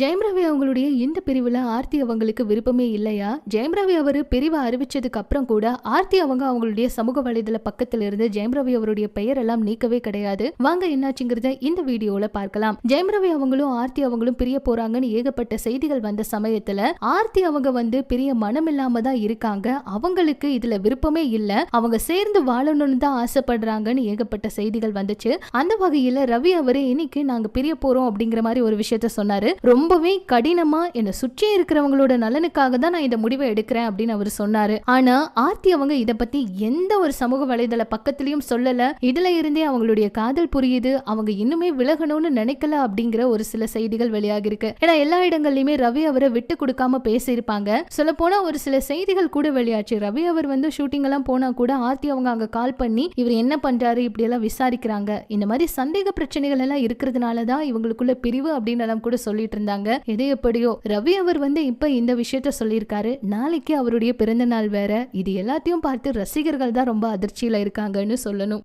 ஜெயம் ரவி அவங்களுடைய இந்த பிரிவுல ஆர்த்தி அவங்களுக்கு விருப்பமே இல்லையா? ஜெயம் ரவி அவரு பிரிவை அறிவிச்சதுக்கு அப்புறம் கூட ஆர்த்தி அவங்க அவங்களுடைய சமூக வலைதள பக்கத்துல இருந்து ஜெயம் ரவி அவருடைய பெயர் எல்லாம் நீக்கவே கிடையாது. வாங்க என்னாச்சுங்கிறத இந்த வீடியோல பார்க்கலாம். ஜெயம் ரவி அவங்களும் ஆர்த்தி அவங்களும் பிரிய போறாங்கன்னு ஏகப்பட்ட செய்திகள் வந்த சமயத்துல ஆர்த்தி அவங்க வந்து பிரிய மனம் இல்லாம தான் இருக்காங்க. அவங்களுக்கு இதுல விருப்பமே இல்ல. அவங்க சேர்ந்து வாழணும்னு தான் ஆசைப்படுறாங்கன்னு ஏகப்பட்ட செய்திகள் வந்துச்சு. அந்த வகையில ரவி அவரு இன்னைக்கு நாங்க பிரிய போறோம் அப்படிங்கிற மாதிரி ஒரு விஷயத்த சொன்னாரு. ரொம்பவே கடினமா என்னை சுற்றி இருக்கிறவங்களோட நலனுக்காக தான் நான் இந்த முடிவை எடுக்கிறேன் அப்படின்னு அவர் சொன்னாரு. ஆனா ஆர்த்தி அவங்க இத பத்தி எந்த ஒரு சமூக வலைதள பக்கத்திலயும் சொல்லல. இதுல இருந்தே அவங்களுடைய காதல் புரியுது. அவங்க இன்னுமே விலகணும்னு நினைக்கல அப்படிங்கிற ஒரு சில செய்திகள் வெளியாகி இருக்கு ஏன்னா எல்லா இடங்கள்லயுமே ரவி அவரை விட்டு கொடுக்காம பேசியிருப்பாங்க. சொல்ல போனா ஒரு சில செய்திகள் கூட வெளியாச்சு. ரவி அவர் வந்து ஷூட்டிங் எல்லாம் போனா கூட ஆர்த்தி அவங்க அங்க கால் பண்ணி இவர் என்ன பண்றாரு இப்படி எல்லாம் விசாரிக்கிறாங்க. இந்த மாதிரி சந்தேக பிரச்சனைகள் எல்லாம் இருக்கிறதுனால தான் இவங்களுக்குள்ள பிரிவு அப்படின்னு எல்லாம் கூட சொல்லிட்டு இருந்தாங்க எது எப்படியோ? ரவி அவர் வந்து இப்ப இந்த விஷயத்த சொல்லியிருக்காரு. நாளைக்கு அவருடைய பிறந்த நாள் வேற. இது எல்லாத்தையும் பார்த்து ரசிகர்கள் தான் ரொம்ப அதிர்ச்சியில இருக்காங்கன்னு சொல்லணும்.